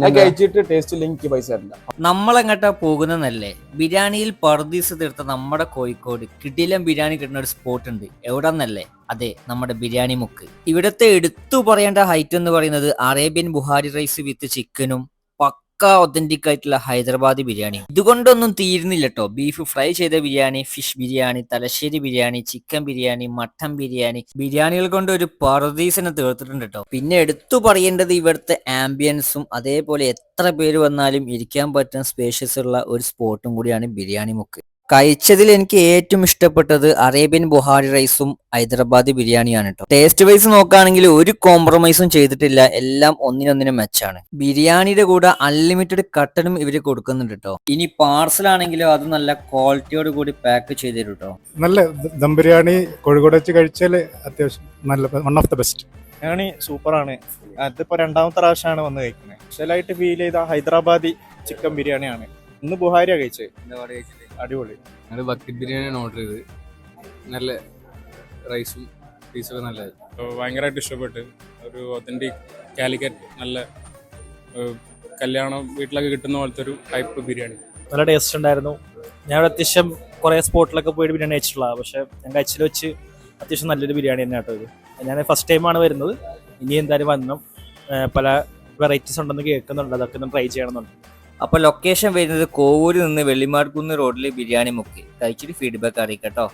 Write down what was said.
കഴിച്ചിട്ട് ടേസ്റ്റ് ഇല്ലെങ്കിൽ എനിക്ക് പൈസ തരില്ല നമ്മളെങ്ങട്ടാ പോകുന്നതല്ലേ ബിരിയാണിയിൽ പർദീസ് തീർത്ത നമ്മുടെ കോഴിക്കോട് കിടിലം ബിരിയാണി കിട്ടുന്ന ഒരു സ്പോട്ട് ഉണ്ട്. എവിടെന്നല്ലേ? അതെ നമ്മുടെ ബിരിയാണി മുക്ക്. ഇവിടുത്തെ എടുത്തു പറയേണ്ട ഹൈറ്റ് എന്ന് പറയുന്നത് അറേബ്യൻ ബുഹാരി റൈസ് വിത്ത് ചിക്കനും പക്ക ഒതന്റിക് ആയിട്ടുള്ള ഹൈദരാബാദി ബിരിയാണി. ഇതുകൊണ്ടൊന്നും തീരുന്നില്ല കേട്ടോ ബീഫ് ഫ്രൈ ചെയ്ത biryani fish biryani Thalassery biryani chicken biryani mutton biryani ബിരിയാണികൾ കൊണ്ട് ഒരു പറദീസിനെ തീർത്തിട്ടുണ്ട് കേട്ടോ പിന്നെ എടുത്തു പറയേണ്ടത് ഇവിടുത്തെ ആംബിയൻസും അതേപോലെ എത്ര പേര് വന്നാലും ഇരിക്കാൻ പറ്റുന്ന സ്പേഷ്യസ് ഉള്ള ഒരു സ്പോട്ടും കൂടിയാണ് ബിരിയാണി മുക്ക്. കഴിച്ചതിൽ എനിക്ക് ഏറ്റവും ഇഷ്ടപ്പെട്ടത് അറേബ്യൻ ബുഹാരി റൈസും ഹൈദരാബാദി ബിരിയാണിയാണ് കേട്ടോ. ടേസ്റ്റ് വൈസ് നോക്കുകയാണെങ്കിൽ ഒരു കോംപ്രമൈസും ചെയ്തിട്ടില്ല. എല്ലാം ഒന്നിനൊന്നിനും മെച്ചാണ് ബിരിയാണിയുടെ കൂടെ അൺലിമിറ്റഡ് കട്ടനും ഇവർ കൊടുക്കുന്നുണ്ട് കേട്ടോ. ഇനി പാർസൽ ആണെങ്കിലും അത് നല്ല ക്വാളിറ്റിയോട് കൂടി പാക്ക് ചെയ്ത് തരും കേട്ടോ. നല്ല ദം ബിരിയാണി കോഴിക്കോട് വെച്ച് കഴിച്ചാൽ അത്യാവശ്യം നല്ല one of the best biryani സൂപ്പറാണ് അതിപ്പോ രണ്ടാമത്തെ പ്രാവശ്യമാണ് വന്ന് കഴിക്കുന്നത്. സ്പെഷ്യലായിട്ട് ഫീൽ ചെയ്ത ഹൈദരാബാദി ചിക്കൻ ബിരിയാണിയാണ്. ഇന്ന് ബുഹാരിയാ കഴിച്ചത്. അടിപൊളി. ഞങ്ങൾ ബക്കറ്റ് ബിരിയാണിയാണ് ഓർഡർ ചെയ്ത് നല്ല റൈസും പീസൊക്കെ നല്ലത് ഭയങ്കരമായിട്ട് ഇഷ്ടപ്പെട്ട്. ഒരു ഒത്തന്റിക് കാലിക്കറ്റ് നല്ല കല്യാണം വീട്ടിലൊക്കെ കിട്ടുന്ന പോലത്തെ ഒരു ടൈപ്പ് ബിരിയാണി. നല്ല ടേസ്റ്റ് ഉണ്ടായിരുന്നു. ഞാൻ ഇവിടെ അത്യാവശ്യം കുറേ സ്പോട്ടിലൊക്കെ പോയിട്ട് ബിരിയാണി കഴിച്ചിട്ടുള്ളതാണ് പക്ഷെ ഞാൻ കഴിച്ചിൽ വെച്ച് അത്യാവശ്യം നല്ലൊരു ബിരിയാണി തന്നെ കേട്ടോ ഇത്. ഞാൻ ഫസ്റ്റ് ടൈമാണ് വരുന്നത്. ഇനി എന്തായാലും വന്നു പല വെറൈറ്റീസ് ഉണ്ടെന്ന് കേൾക്കുന്നുണ്ട്. അതൊക്കെ ഒന്ന് ട്രൈ ചെയ്യണമെന്നുണ്ട്. അപ്പൊ ലൊക്കേഷൻ വരുന്നത് കോവൂരിൽ നിന്ന് വെള്ളിമാർക്കുന്ന് റോഡിൽ ബിരിയാണി മുക്കി. കഴിച്ചിട്ട് ഫീഡ്ബാക്ക് അറിയിക്കട്ടോ.